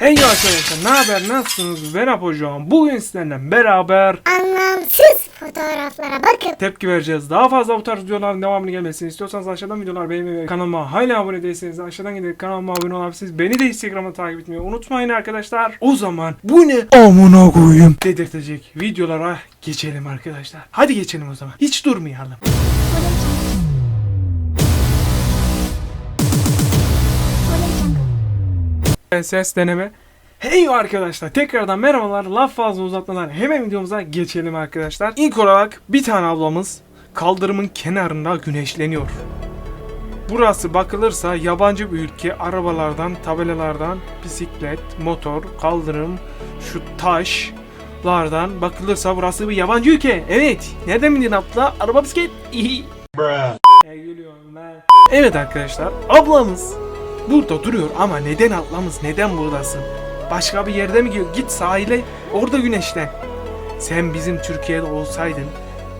Hey arkadaşlar ne haber nasılsınız ben hocam bugün sizlerle beraber Anlamsız fotoğraflara bakıp tepki vereceğiz. Daha fazla bu tarz videoların devamını gelmesini istiyorsanız aşağıdan videolar beğenmeyi ve kanalıma hala abone değilseniz aşağıdan gidip kanalıma abone olabilirsiniz. Beni de Instagram'a takip etmeyi unutmayın arkadaşlar. O zaman bu ne amına koyayım dedirtecek videolara geçelim arkadaşlar. Hadi geçelim o zaman. Hiç durmayalım. Ses deneme. Hey arkadaşlar tekrardan merhabalar laf fazla uzatmadan hemen videomuza geçelim arkadaşlar. İlk olarak bir tane ablamız kaldırımın kenarında güneşleniyor. Burası bakılırsa yabancı bir ülke arabalardan, tabelalardan, bisiklet, motor, kaldırım, şu taşlardan bakılırsa burası bir yabancı ülke. Evet. Nereden bildin abla? Araba bisiklet. İyi. Evet arkadaşlar ablamız burada duruyor ama neden ablamız neden buradasın? Başka bir yerde mi? Git sahile orada güneşlen. Sen bizim Türkiye'de olsaydın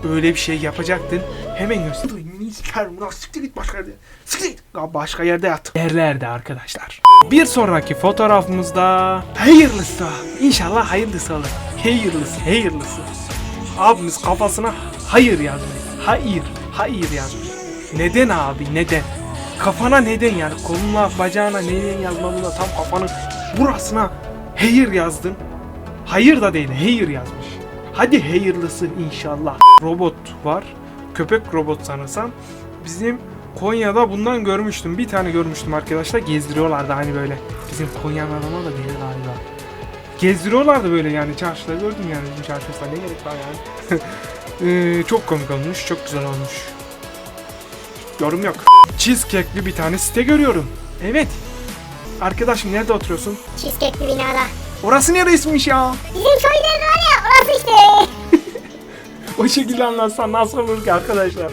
öyle bir şey yapacaktın. Hemen göster. Git başka yerde. Siktir Başka yerde yat. Yerlerde arkadaşlar. Bir sonraki fotoğrafımızda hayırlısı. İnşallah hayırlısı olur. Hayırlısı, hayırlısı. Abimiz kafasına hayır yazmış. Hayır, hayır yazmış. Neden abi, neden? Kafana neden yani? Koluna, bacağına neden yazmadığında tam kafanın burasına hayır yazdın. Hayır da değil, hayır yazmış. Hadi hayırlısı inşallah. Robot var. Köpek robot sanırsam. Bizim Konya'da bundan görmüştüm. Bir tane görmüştüm arkadaşlar. Gezdiriyorlardı hani böyle. Bizim Konya'nın adama da değil galiba. Gezdiriyorlardı böyle yani çarşıda gördüm yani bizim çarşıda ne gerek var yani. Ee, çok komik olmuş, çok güzel olmuş. Yorum yok. Cheesecake'li bir tane site görüyorum. Evet. Arkadaşım nerede oturuyorsun? cheesecake'li binada. Orası neresiymiş ya? Bizim köyler var ya orası işte. O şekilde anlatsan nasıl olur ki arkadaşlar?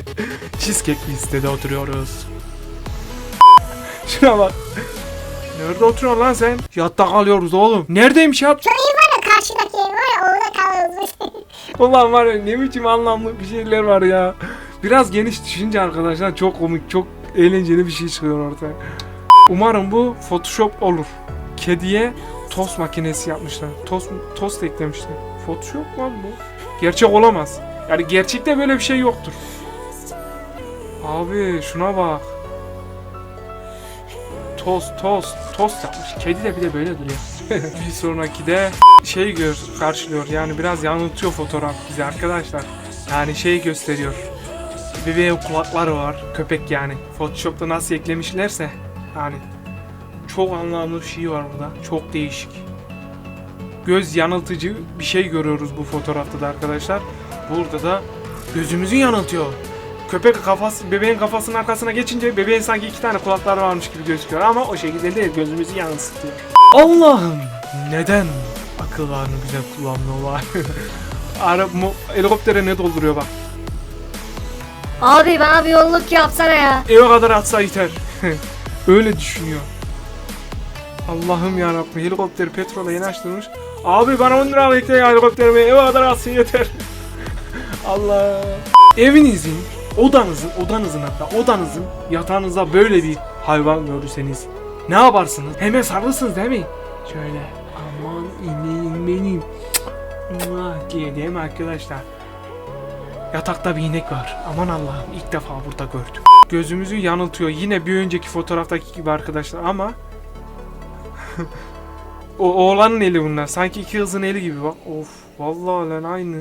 Cheesecake'li sitede oturuyoruz. Şuna bak. Nerede oturuyorsun lan sen? Yatta kalıyoruz oğlum. Neredeymiş yat? Ev var ya karşıdaki var ya orada kalıyoruz. Ulan var ya ne biçim anlamlı bir şeyler var ya. Biraz geniş düşünce arkadaşlar çok komik, çok eğlenceli bir şey çıkıyor ortaya. Umarım bu Photoshop olur. Kediye tost makinesi yapmışlar. Tost, tost eklemişler. Photoshop lan bu. Gerçek olamaz. Yani gerçekte böyle bir şey yoktur. Abi şuna bak. Tost, tost, tost yapmış. Kedi de bir de böyle duruyor. bir sonraki de şey gör, karşılıyor. Yani biraz yanıltıyor fotoğraf bize arkadaşlar. Yani şey gösteriyor. Bebeğin kulakları var. Köpek yani. Photoshop'ta nasıl eklemişlerse. Yani çok anlamlı bir şey var burada. Çok değişik. Göz yanıltıcı bir şey görüyoruz bu fotoğrafta da arkadaşlar. Burada da gözümüzü yanıltıyor. Köpek kafası, bebeğin kafasının arkasına geçince bebeğin sanki iki tane kulakları varmış gibi gözüküyor ama o şekilde değil gözümüzü yansıtıyor. Allah'ım neden akıllarını güzel kullanmıyorlar? Ara, mu, helikoptere ne dolduruyor bak. Abi bana bir yolluk yapsana ya. Eve kadar atsa yeter. Öyle düşünüyor. Allah'ım yarabbim helikopteri petrola yeni açtırmış. Abi bana 10 lira bekle ya helikopterimi eve kadar atsın yeter. Allah. Evinizin, odanızın, odanızın hatta odanızın yatağınıza böyle bir hayvan görürseniz ne yaparsınız? Hemen sarılırsınız değil mi? Şöyle aman ineğim benim. Cık, diye değil mi arkadaşlar? Yatakta bir inek var. Aman Allah'ım ilk defa burada gördüm. Gözümüzü yanıltıyor. Yine bir önceki fotoğraftaki gibi arkadaşlar ama o oğlanın eli bunlar. Sanki iki kızın eli gibi bak. Of vallahi lan aynı.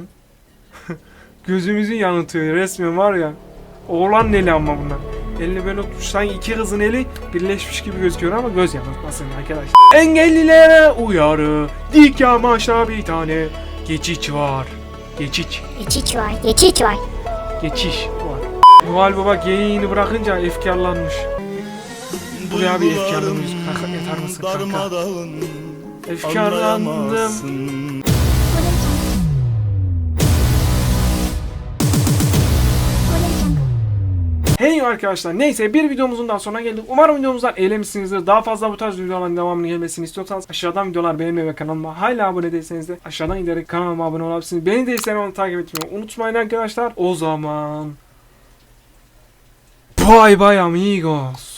Gözümüzü yanıltıyor resmen var ya. Oğlanın eli ama bunlar. Elini böyle tutmuş sanki iki kızın eli birleşmiş gibi gözüküyor ama göz yanıltmasın arkadaşlar. Engellilere uyarı. Dik yamaçta bir tane geçiş var. Geçiş. Geçiş var geçiş var. Geçiş var. Noel Baba geyiğini bırakınca efkarlanmış. Buraya bir efkarlı müzik kanka yeter misin kanka? Efkarlandım. Hey arkadaşlar neyse bir videomuzun daha sonuna geldik. Umarım videomuzdan eğlenmişsinizdir. Daha fazla bu tarz videoların devamını gelmesini istiyorsanız aşağıdan videolar beğenmeyi ve kanalıma hala abone değilseniz de aşağıdan giderek kanalıma abone olabilirsiniz. Beni de Instagram'da takip etmeyi unutmayın arkadaşlar. O zaman Bye bye amigos.